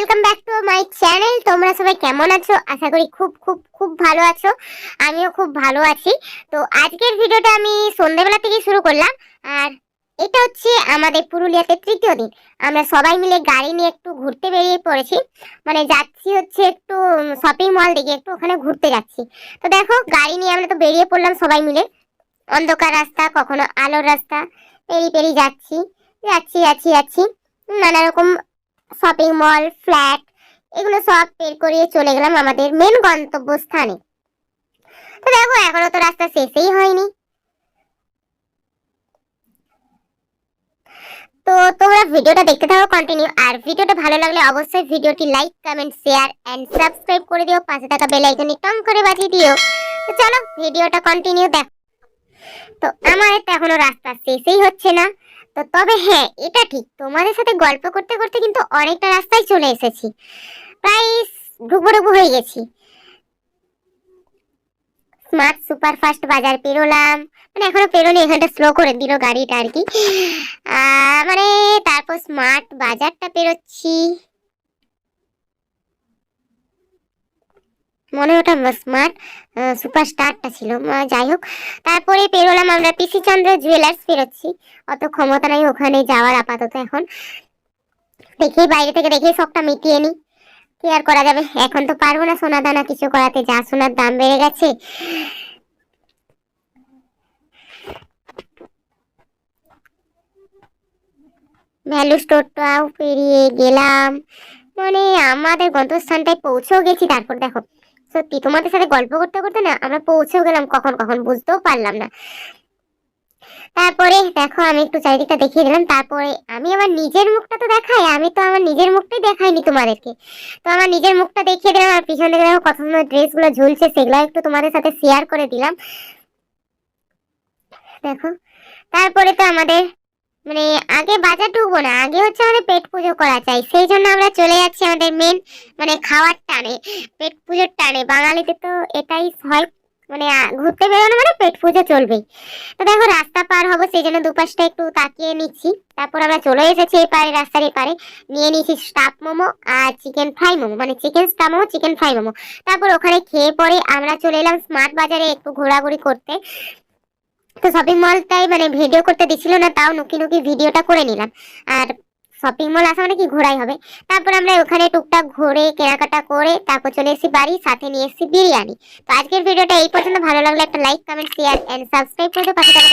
Welcome back to my channel তোমরা সবাই কেমন আছো? আশা করি খুব খুব খুব ভালো আছো। আমিও খুব ভালো আছি। তো আজকের ভিডিওটা আমি সন্ধ্যেবেলা থেকে শুরু করলাম। আর এটা হচ্ছে আমাদের পুরুলিয়াতে তৃতীয় দিন। আমরা সবাই মিলে গাড়ি নিয়ে একটু ঘুরতে বেরিয়ে পড়েছি। মানে যাচ্ছি হচ্ছে একটু শপিং মল দিকে একটু ওখানে ঘুরতে যাচ্ছি। তো দেখো, গাড়ি নিয়ে আমরা তো বেরিয়ে পড়লাম সবাই মিলে। অন্ধকার রাস্তা, কখনো আলোর রাস্তা পেরি পেরি যাচ্ছি। যাচ্ছি যাচ্ছি যাচ্ছি। নানা রকম শপিং মল ফ্ল্যাট এগুলো সব বের করিয়ে চলে গেলাম আমাদের মেন গন্তব্যস্থানে। তো দেখো, এখনও তো রাস্তা শেষই হয়নি। তো তোমরা ভিডিওটা দেখতে থাকো কন্টিনিউ আর ভিডিওটা ভালো লাগলে অবশ্যই ভিডিওটি like comment share and subscribe করে দিও। পাশে থাকা বেল আইকনটি টং করে বাজিয়ে দিও। তো চলো, ভিডিওটা কন্টিনিউ দেখো। তো আমার তো এখনও রাস্তা শেষেই হচ্ছে না। তো তবে হ্যাঁ এটা ঠিক। তোমাদের সাথে গল্প করতে করতে কিন্তু অনেকটা রাস্তায় চলে এসেছি। প্রায় ঢুকবো ঢুকবো হয়ে গেছি। স্মার্ট সুপারফাস্ট বাজার পেরোলাম। মানে এখনও পেরোনি, এখানটা স্লো করে দিল গাড়িটা আর কি। মানে তারপর স্মার্ট বাজারটা পেরোচ্ছি। মনে ওটা স্মার্ট সুপার স্টারটা ছিল। যাই হোক, তারপরে পেরোলাম আমরা পিসি চন্দ্র জুয়েলার্স পেরোচ্ছি অত ক্ষমতা নাই ওখানে যাওয়ার আপাতত এখন। দেখি বাইরে থেকে দেখি সবটা মিটিয়ে নিই কি আর করা যাবে? এখন তো পারব না সোনা দানা কিছু করাতে। যা সোনার দাম বেড়ে গেছে। ভ্যালু স্টোরটাও পেরিয়ে গেলাম। মানে আমাদের গন্তব্যস্থানটায় পৌঁছেও গেছি। তারপর দেখো সত্যি, তোমাদের সাথে গল্প করতে করতে না আমরা পৌঁছেও গেলাম কখন কখন বুঝতেও পারলাম না। তারপরে দেখো, আমি একটু চারিদিকটা দেখিয়ে দিলাম। তারপরে আমি আমার নিজের মুখটা তো দেখাই, আমি তো আমার নিজের মুখটাই দেখাইনি তোমাদেরকে। তো আমার নিজের মুখটা দেখিয়ে দিলাম, আর পিছন থেকে দেখো কত সুন্দর ড্রেসগুলো ঝুলছে, সেগুলো একটু তোমাদের সাথে শেয়ার করে দিলাম। দেখো, তারপরে তো আমাদের মানে আগে বাজার ঢুকবো না, আগে হচ্ছে আমাদের পেট পুজো করা চাই। সেই জন্য আমরা চলে যাচ্ছি আমাদের মেন মানে খাওয়ার টানে, পেট পুজোর টানে। বাঙালিতে তো এটাই হয় মানে ঘুরতে বেরোনো মানে পেট পুজো চলবেই। তো দেখো রাস্তা পার হব, সেই জন্য দুপাশটা একটু তাকিয়ে নিচ্ছি। তারপর আমরা চলে এসেছি এপারে, রাস্তার এপারে। নিয়ে নিয়েছি স্টাফ মোমো আর চিকেন ফ্রাই মোমো মানে chicken stuff momo chicken fry momo. তারপর ওখানে খেয়ে পরে আমরা চলে এলাম স্মার্ট বাজারে একটু ঘোরাঘুরি করতে। তো শপিং মলটাই মানে ভিডিও করতে দিছিল না, তাও নুকি নুকি ভিডিওটা করে নিলাম। আর শপিং মল আসা মানে কি ঘোরাই হবে? তারপর আমরা ওখানে টুকটাক ঘুরে, কেনাকাটা করে, তারপর চলে এসেছি বাড়ি, সাথে নিয়ে এসেছি বিরিয়ানি। তো আজকের ভিডিওটা এই পর্যন্ত। ভালো লাগলে একটা like comment share and subscribe করে দেবো পাশে থাকা